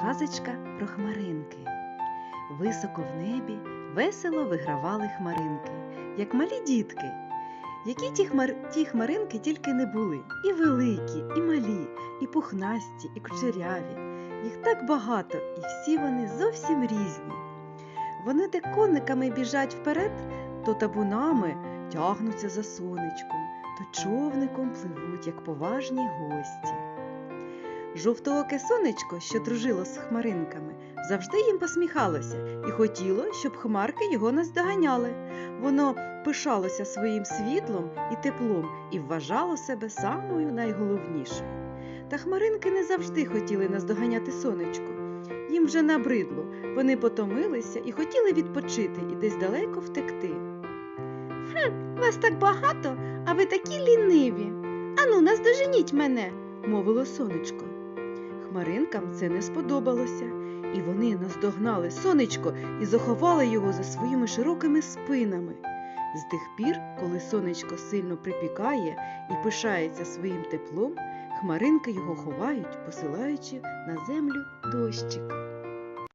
Казочка про хмаринки. Високо в небі весело вигравали хмаринки, як малі дітки. Які ті, хмар... ті хмаринки тільки не були, і великі, і малі, і пухнасті, і кучеряві. Їх так багато, і всі вони зовсім різні. Вони де кониками біжать вперед, то табунами тягнуться за сонечком, то човником пливуть, як поважні гості. Жовтооке сонечко, що дружило з хмаринками, завжди їм посміхалося і хотіло, щоб хмарки його наздоганяли. Воно пишалося своїм світлом і теплом і вважало себе самою найголовнішою. Та хмаринки не завжди хотіли наздоганяти сонечко. Їм вже набридло, вони потомилися і хотіли відпочити і десь далеко втекти. Хм, вас так багато, а ви такі ліниві. Ану, наздоженіть мене, мовило сонечко. Хмаринкам це не сподобалося, і вони наздогнали сонечко і заховали його за своїми широкими спинами. З тих пір, коли сонечко сильно припікає і пишається своїм теплом, хмаринки його ховають, посилаючи на землю дощик.